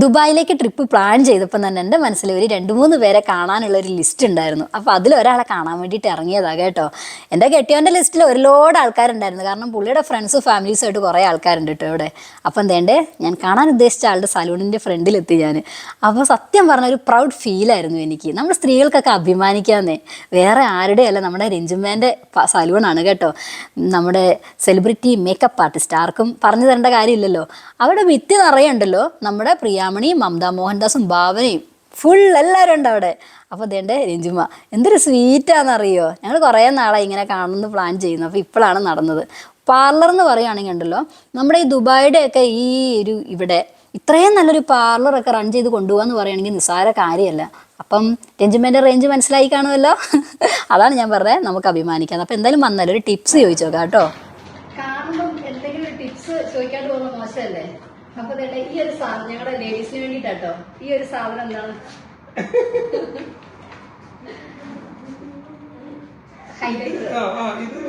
ദുബായിലേക്ക് trip plan ചെയ്തപ്പോൾ തന്നെ എന്റെ മനസ്സിൽ ഒരു രണ്ട് മൂന്ന് പേരെ കാണാനുള്ള ഒരു ലിസ്റ്റ് ഉണ്ടായിരുന്നു. അപ്പോൾ അതിൽ ഒരാളെ കാണാൻ വേണ്ടിയിട്ട് ഇറങ്ങിയതാണ് കേട്ടോ. എന്റെ കെട്ടിയവന്റെ ലിസ്റ്റിൽ ഒരുപാട് ആൾക്കാരുണ്ടായിരുന്നു. കാരണം പുള്ളിയുടെ ഫ്രണ്ട്സും ഫാമിലീസും ആയിട്ട് കുറേ ആൾക്കാരുണ്ട് കേട്ടോ ഇവിടെ. അപ്പം എന്തേണ്ടേ ഞാൻ കാണാൻ ഉദ്ദേശിച്ച ആളുടെ സലൂണിന്റെ ഫ്രണ്ടിലെത്തി ഞാൻ അപ്പോൾ സത്യം പറഞ്ഞ ഒരു പ്രൗഡ് ഫീലായിരുന്നു എനിക്ക്. നമ്മൾ സ്ത്രീകൾക്കൊക്കെ അഭിമാനിക്കാമെന്നേ വേറെ ആരുടെയല്ല നമ്മുടെ രഞ്ജുമേന്റെ സലൂണാണ് കേട്ടോ. നമ്മുടെ സെലിബ്രിറ്റി മേക്കപ്പ് ആർട്ടിസ്റ്റ് ആർക്കും പറഞ്ഞു തരേണ്ട കാര്യമില്ലല്ലോ. അവിടെ വിത്തി നിറയുണ്ടല്ലോ നമ്മുടെ നമ്മുടെ പ്രിയാമണിയും മമത മോഹൻദാസും ഭാവനയും ഫുൾ എല്ലാവരും ഉണ്ട് അവിടെ. അപ്പോൾ അതേണ്ട രഞ്ജുമ എന്തൊരു സ്വീറ്റാണെന്നറിയോ ഞങ്ങൾ കുറേ നാളായി ഇങ്ങനെ കാണുന്നു പ്ലാൻ ചെയ്യുന്നു. അപ്പോൾ ഇപ്പോഴാണ് നടന്നത്. പാർലർ എന്ന് പറയുകയാണെങ്കിൽ ഉണ്ടല്ലോ നമ്മുടെ ഈ ദുബായിയുടെ ഒക്കെ ഈ ഒരു ഇവിടെ ഇത്രയും നല്ലൊരു പാർലറൊക്കെ റൺ ചെയ്ത് കൊണ്ടുപോകാന്ന് പറയുകയാണെങ്കിൽ നിസ്സാര കാര്യമല്ല. അപ്പം രഞ്ജുമേന്റെ റേഞ്ച് മനസ്സിലായി കാണുമല്ലോ? അതാണ് ഞാൻ പറഞ്ഞത്. നമുക്ക് അഭിമാനിക്കാം. അപ്പം എന്തായാലും വന്നാലും ഒരു ടിപ്സ് ചോദിച്ചോക്കാം കേട്ടോ കാണുമ്പം എന്തെങ്കിലും ടിപ്സ് ചോദിക്കാണ്ട് പോകുന്ന മോശമല്ലേ അപ്പൊ തന്നെ ഈ ഒരു സാധനം ഞങ്ങളുടെ ലേഡീസിന് വേണ്ടിട്ടാട്ടോ. ഈ ഒരു സാധനം എന്താണ്? ഇത്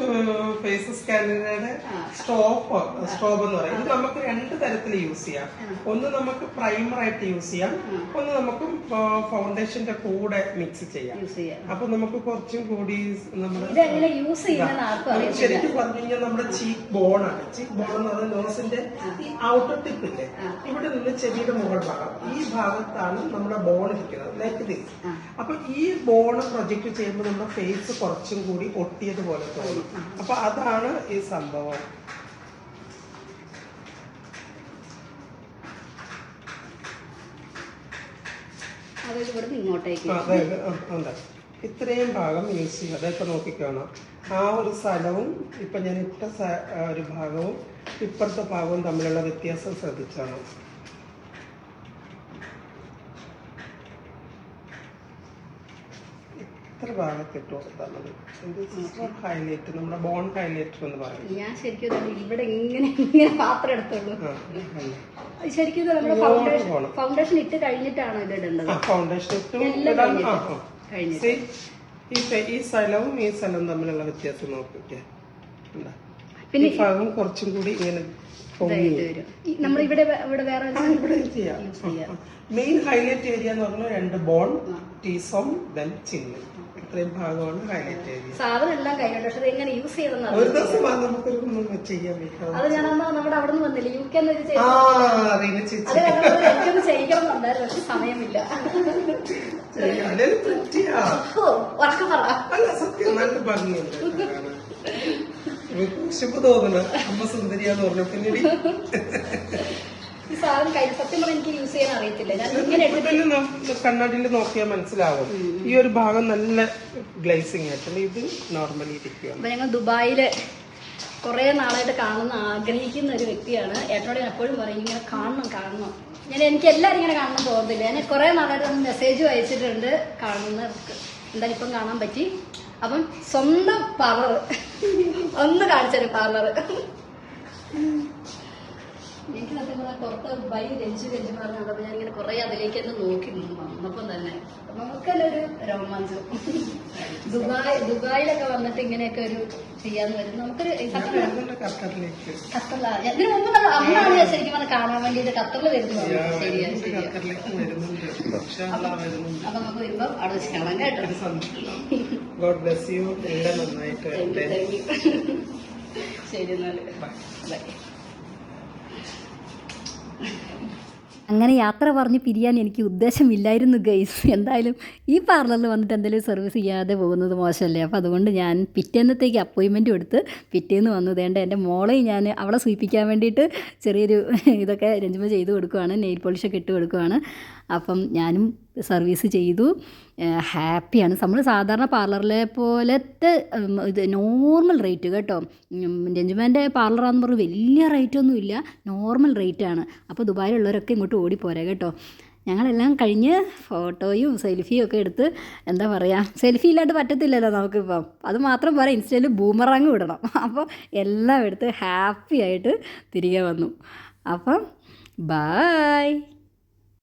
ഫേസ് സ്കാനറുടെ സ്റ്റോപ്പ് സ്റ്റോപ്പ് എന്ന് പറയും. ഇത് നമുക്ക് രണ്ട് തരത്തിൽ യൂസ് ചെയ്യാം. ഒന്ന് നമുക്ക് പ്രൈമർ ആയിട്ട് യൂസ് ചെയ്യാം. ഒന്ന് നമുക്ക് ഫൗണ്ടേഷന്റെ കൂടെ മിക്സ് ചെയ്യാം. അപ്പൊ നമുക്ക് കുറച്ചും കൂടി നമ്മുടെ ശരിക്കും പറഞ്ഞു കഴിഞ്ഞാൽ നമ്മുടെ ചീക്ക് ബോൺ ആണ്. ചീക്ക് ബോൺ എന്ന് പറയുന്നത് നോസിന്റെ ഈ ഔട്ടർ ടിപ്പ് ഇല്ലേ? ഇവിടെ നിന്ന് ചെവിയുടെ മുകൾ ഭാഗം. ഈ ഭാഗത്താണ് നമ്മുടെ ബോൺ ഇരിക്കുന്നത്. ലൈക്ക് ദിസ് അപ്പൊ ഈ ബോൺ പ്രൊജക്ട് ചെയ്യുമ്പോൾ നമ്മുടെ ഫേസ് കുറച്ചും കൂടി ഒട്ടിയതുപോലെ തോന്നും അപ്പൊ അതാണ് ഈ സംഭവം. ഇത്രയും ഭാഗം യൂസ് ചെയ്യും അതൊക്കെ നോക്കിക്കാണാം ആ ഒരു സ്ഥലവും ഇപ്പൊ ഞാൻ ഇട്ട ഒരു ഭാഗവും ഇപ്പുറത്തെ ഭാഗവും തമ്മിലുള്ള വ്യത്യാസം ശ്രദ്ധിച്ചാണ്. ഇത്ര ഭാഗത്ത് ഇട്ട് കൊടുത്താൽ ഹൈലൈറ്റ് നമ്മുടെ ബോൺ ഹൈലൈറ്റർ എന്ന് പറയും ഞാൻ ശരിക്കും ഇവിടെ ഇങ്ങനെ ഇങ്ങനെ പാത്രം എടുത്തുള്ളൂ. ശരിക്കും നമ്മുടെ ഫൗണ്ടേഷൻ ഫൗണ്ടേഷൻ ഇട്ട് കഴിഞ്ഞിട്ടാണ് ഇത് ഇടേണ്ടത്? ഫൗണ്ടേഷൻ ഇട്ടും ഈ സ്ഥലവും ഈ സ്ഥലവും തമ്മിലുള്ള വ്യത്യാസം നോക്കിക്കേ. കണ്ടോ? പിന്നെ ഭാഗം കുറച്ചും കൂടി ഇങ്ങനെ നമ്മൾ ഇവിടെ ഇവിടെ വേറെ മെയിൻ ഹൈലൈറ്റ് ഏരിയ എന്ന് പറഞ്ഞാൽ രണ്ട് ബോൺ ടീസോം ദെൻ ചിങ് ഇത്രയും ഭാഗമാണ് ഹൈലൈറ്റ് ഏരിയ സാധനം എല്ലാം കഴിഞ്ഞു പക്ഷെ എങ്ങനെ യൂസ് ചെയ്യണം ഒരു. ദിവസം നമുക്ക് നമുക്കൊരു ചെയ്യാൻ പറ്റും അത് ഞാൻ അന്ന് നമ്മുടെ അവിടെ നിന്ന് വന്നില്ല യു കെ പക്ഷെ സമയമില്ല. ഉറക്കം പറ. അല്ല സത്യം നല്ല ഭംഗിയുണ്ട്. വിശപ്പ് അമ്മ സുന്ദരിയാന്ന് പറഞ്ഞു പിന്നീട് ഈ സാധനം സത്യം പറഞ്ഞാൽ എനിക്ക് യൂസ് ചെയ്യാൻ അറിയത്തില്ല. ഞാൻ ഇങ്ങനെ എടുത്തിട്ട് കണ്ണാടിയിൽ നോക്കിയാൽ മനസ്സിലാവും. ഈ ഒരു ഭാഗം നല്ല ഗ്ലൈസിങ് ആയിട്ടുണ്ട് ഇത് നോർമലി ഇരിക്കുകയാണ് അപ്പൊ ഞങ്ങൾ ദുബായിൽ കുറെ നാളായിട്ട് കാണുന്ന ആഗ്രഹിക്കുന്ന ഒരു വ്യക്തിയാണ്. ഏട്ടനോട് ഞാൻ എപ്പോഴും പറയും ഇങ്ങനെ കാണണം കാണണം. ഞാൻ എനിക്ക് എല്ലാവരും ഇങ്ങനെ കാണണം പോകുന്നില്ല ഞാൻ കുറെ നാളായിട്ട് മെസ്സേജ് അയച്ചിട്ടുണ്ട് കാണുന്നവർക്ക്. എന്തായാലും ഇപ്പം കാണാൻ പറ്റി. അപ്പം സ്വന്തം പാർലർ ഒന്ന് കാണിച്ചു പാർലർ എനിക്ക് സത്യം പറഞ്ഞാൽ പുറത്ത് ബൈ രഞ്ജു രഞ്ജു പറഞ്ഞ കണ്ടപ്പോൾ ഞാൻ ഇങ്ങനെ കുറെ അതിലേക്ക് തന്നെ നോക്കി വന്നപ്പം തന്നെ. നമുക്കെല്ലാം ഒരു രോമാഞ്ചം? ദുബായ് ദുബായിലൊക്കെ വന്നിട്ട് ഇങ്ങനെയൊക്കെ ഒരു ചെയ്യാന്ന് വരും നമുക്കൊരു ഇതിനു മുമ്പ് നമ്മൾ അന്നാണ് ഞാൻ ശരിക്കും പറഞ്ഞാൽ കാണാൻ വേണ്ടിയിട്ട് ഖത്തറിൽ വരുന്നു. ശരിയാ ശരിയാ ഖത്തറിലേക്ക് വരുന്നുണ്ട്. പക്ഷെ വരുന്നുണ്ട്. അപ്പൊ നമുക്ക് വരുമ്പോ അവിടെ വെച്ച് കാണാൻ കേട്ടോ. ഗോഡ് ബ്ലെസ് യു എല്ലാം നന്നായിട്ട് വരട്ടെ. ശരി ബൈ അങ്ങനെ യാത്ര പറഞ്ഞ് പിരിയാൻ എനിക്ക് ഉദ്ദേശമില്ലായിരുന്നു ഗൈസ് എന്തായാലും ഈ പാർലറിൽ വന്നിട്ട് എന്തെങ്കിലും സർവീസ് ചെയ്യാതെ പോകുന്നത് മോശമല്ലേ? അപ്പോൾ അതുകൊണ്ട് ഞാൻ പിറ്റേന്നത്തേക്ക് അപ്പോയിൻമെന്റ് എടുത്ത് പിറ്റേന്ന് വന്നു വേണ്ട എന്റെ മോളെയും ഞാൻ അവളെ സൂചിപ്പിക്കാൻ വേണ്ടിയിട്ട് ചെറിയൊരു ഇതൊക്കെ രഞ്ജിമ ചെയ്ത് കൊടുക്കുവാണ് നെയിൽ പോളിഷൊക്കെ ഇട്ട് കൊടുക്കുവാണ്. അപ്പം ഞാനും സർവീസ് ചെയ്തു. ഹാപ്പിയാണ്. നമ്മൾ സാധാരണ പാർലറിലെ പോലത്തെ ഇത് നോർമൽ റേറ്റ് കേട്ടോ. രഞ്ജുമാന്റെ പാർലറാന്ന് പറഞ്ഞ് വലിയ റേറ്റ് ഒന്നുമില്ല നോർമൽ റേറ്റാണ്. അപ്പോൾ ദുബായിലുള്ളവരൊക്കെ ഇങ്ങോട്ട് ഓടിപ്പോരാ കേട്ടോ. ഞങ്ങളെല്ലാം കഴിഞ്ഞ് ഫോട്ടോയും സെൽഫിയും ഒക്കെ എടുത്ത് എന്താ പറയുക സെൽഫി ഇല്ലാണ്ട് പറ്റത്തില്ലല്ലോ നമുക്കിപ്പം. അത് മാത്രം പോരാ ഇൻസ്റ്റയിൽ ബൂമറാങ് വിടണം. അപ്പോൾ എല്ലാം എടുത്ത് ഹാപ്പി ആയിട്ട് തിരികെ വന്നു. അപ്പം ബായ്.